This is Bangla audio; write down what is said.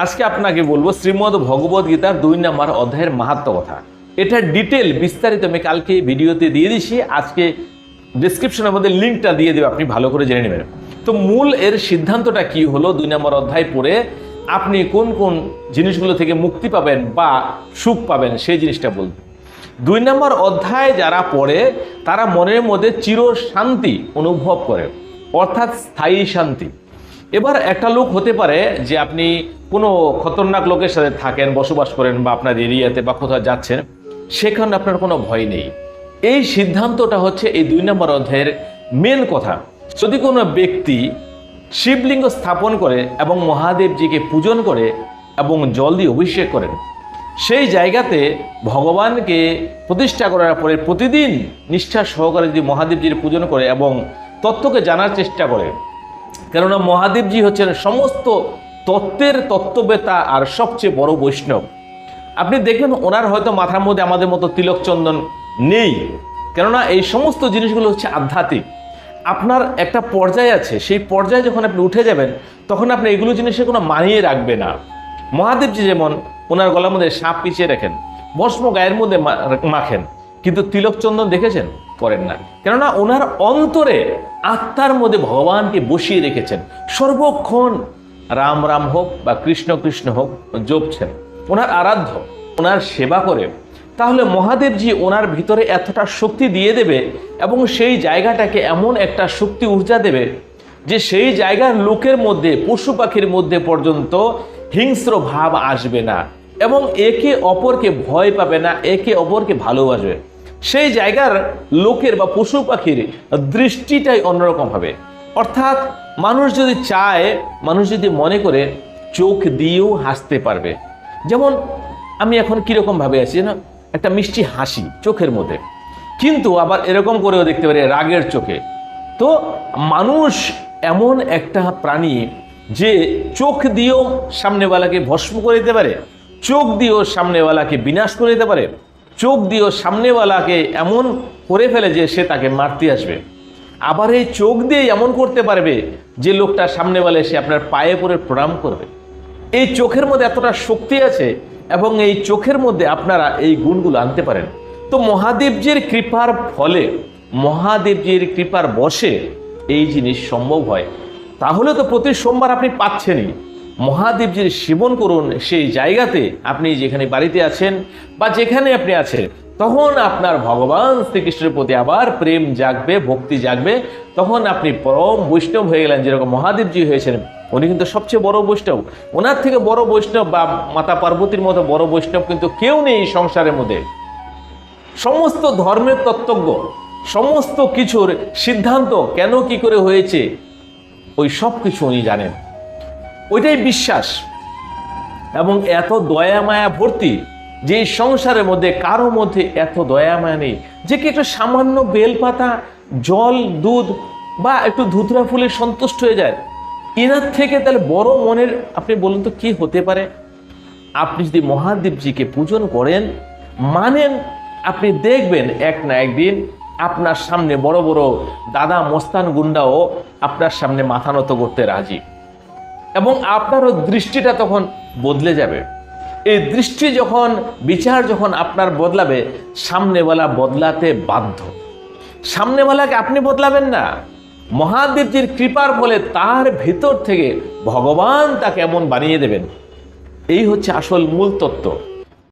আজকে আপনাকে বলব শ্রীমদ ভগবদ গীতার দুই নম্বর অধ্যায়ের মাহাত্ম কথা। এটা ডিটেল বিস্তারিত আমি কালকে ভিডিওতে দিয়ে দিছি আজকে ডিসক্রিপশনের মধ্যে লিঙ্কটা দিয়ে দেবো, আপনি ভালো করে জেনে নেবেন। তো মূল এর সিদ্ধান্তটা কি হলো? দুই নম্বর অধ্যায় পড়ে আপনি কোন কোন জিনিসগুলো থেকে মুক্তি পাবেন বা সুখ পাবেন, সেই জিনিসটা বলবেন দুই নম্বর অধ্যায় যারা পড়ে, তারা মনের মধ্যে চির শান্তি অনুভব করে, অর্থাৎ স্থায়ী শান্তি। এবার একটা লোক হতে পারে যে আপনি কোনো খতরনাক লোকের সাথে থাকেন, বসবাস করেন বা আপনার এরিয়াতে বা কোথাও যাচ্ছেন, সেখানে আপনার কোনো ভয় নেই। এই সিদ্ধান্তটা হচ্ছে এই দুই নম্বর অধ্যায়ের মেন কথা। যদি কোনো ব্যক্তি শিবলিঙ্গ স্থাপন করে এবং মহাদেবজিকে পূজন করে এবং জল দিয়ে অভিষেক করেন, সেই জায়গাতে ভগবানকে প্রতিষ্ঠা করার পরে প্রতিদিন নিষ্ঠা সহকারে যদি মহাদেবজির পূজন করে এবং তত্ত্বকে জানার চেষ্টা করে কেননা মহাদেবজি হচ্ছেন সমস্ত তত্ত্বের তত্ত্ববেতা আর সবচেয়ে বড় বৈষ্ণব। আপনি দেখবেন ওনার হয়তো মাথার মধ্যে আমাদের মতো তিলক চন্দন নেই। কেননা এই সমস্ত জিনিসগুলো হচ্ছে আধ্যাত্মিক। আপনার একটা পর্যায় আছে, সেই পর্যায়ে যখন আপনি উঠে যাবেন, তখন আপনি এগুলো জিনিসের কোনো মানিয়ে রাখবে না। মহাদেবজি যেমন ওনার গলার মধ্যে সাপ পিছিয়ে রাখেন, ভস্ম গায়ের মধ্যে মাখেন। কিন্তু তিলক চন্দন দেখেছেন? করেন না কেননা ওনার অন্তরে আত্মার মধ্যে ভগবানকে বসিয়ে রেখেছেন। সর্বক্ষণ রাম রাম হোক বা কৃষ্ণ কৃষ্ণ হোক জপছেন। ওনার আরাধ্য, ওনার সেবা করে। তাহলে মহাদেবজি ওনার ভিতরে এতটা শক্তি দিয়ে দেবে এবং সেই জায়গাটাকে এমন একটা শক্তি ঊর্জা দেবে যে সেই জায়গার লোকের মধ্যে, পশু পাখির মধ্যে পর্যন্ত হিংস্র ভাব আসবে না এবং একে অপরকে ভয় পাবে না, একে অপরকে ভালোবাসবে। সেই জায়গার লোকের বা পশু পাখির দৃষ্টিটাই অন্যরকম হবে। অর্থাৎ মানুষ যদি চায়, মানুষ যদি মনে করে চোখ দিয়েও হাসতে পারবে। যেমন আমি এখন কীরকম ভাবে আছি না একটা মিষ্টি হাসি চোখের মধ্যে। কিন্তু আবার এরকম করেও দেখতে পারি রাগের চোখে। তো মানুষ এমন একটা প্রাণী যে চোখ দিয়েও সামনেওয়ালাকে ভস্ম করে দিতে পারে, চোখ দিয়েও সামনেওয়ালাকে বিনাশ করে দিতে পারে। চোখ দিয়েও সামনেওয়ালাকে এমন করে ফেলে যে সে তাকে মারতে আসবে। আবার এই চোখ দিয়ে এমন করতে পারবে যে লোকটা সামনেওয়ালা এসে আপনার পায়ে পড়ে প্রণাম করবে। এই চোখের মধ্যে এতটা শক্তি আছে এবং এই চোখের মধ্যে আপনারা এই গুণগুলো আনতে পারেন। তো মহাদেবজির কৃপার ফলে, মহাদেবজির কৃপার বসে এই জিনিস সম্ভব হয়। তাহলে তো প্রতি সোমবার আপনি পাচ্ছেনই। মহাদেবজির সেবন করুন, সেই জায়গাতে আপনি যেখানে বাড়িতে আছেন বা যেখানে আপনি আছেন, তখন আপনার ভগবান শ্রীকৃষ্ণের প্রতি আবার প্রেম জাগবে, ভক্তি জাগবে। তখন আপনি পরম বৈষ্ণব হয়ে গেলেন, যেরকম মহাদেবজি হয়েছেন, উনি কিন্তু সবচেয়ে বড় বৈষ্ণব। ওনার থেকে বড় বৈষ্ণব বা মাতা পার্বতীর মতো বড় বৈষ্ণব কিন্তু কেউ নেই এই সংসারের মধ্যে। সমস্ত ধর্মের তত্ত্বজ্ঞ, সমস্ত কিছুর সিদ্ধান্ত কেন কি করে হয়েছে, ওই সব কিছু উনি জানেন। ওইটাই বিশ্বাস। এবং এত দয়া মায়া ভর্তি, যে সংসারের মধ্যে, কারও মধ্যে এত দয়া মায়া নেই। যে কি একটু সামান্য বেলপাতা, জল, দুধ বা একটু ধুতরা ফুলে সন্তুষ্ট হয়ে যায়। এনার থেকে তাহলে বড় মনের, আপনি বলুন তো কি হতে পারে? আপনি যদি মহাদেবজিকে পূজন করেন, মানেন আপনি দেখবেন এক না একদিন আপনার সামনে বড় বড় দাদা মস্তান গুন্ডাও আপনার সামনে মাথা নত করতে রাজি। এবং আপনারও দৃষ্টিটা তখন বদলে যাবে। এই দৃষ্টি যখন, বিচার যখন আপনার বদলাবে, সামনেওয়ালা বদলাতে বাধ্য। সামনেওয়ালাকে আপনি বদলাবেন না। মহাদেবজির কৃপার ফলে তার ভেতর থেকে ভগবান তাকে এমন বানিয়ে দেবেন। এই হচ্ছে আসল মূল তত্ত্ব।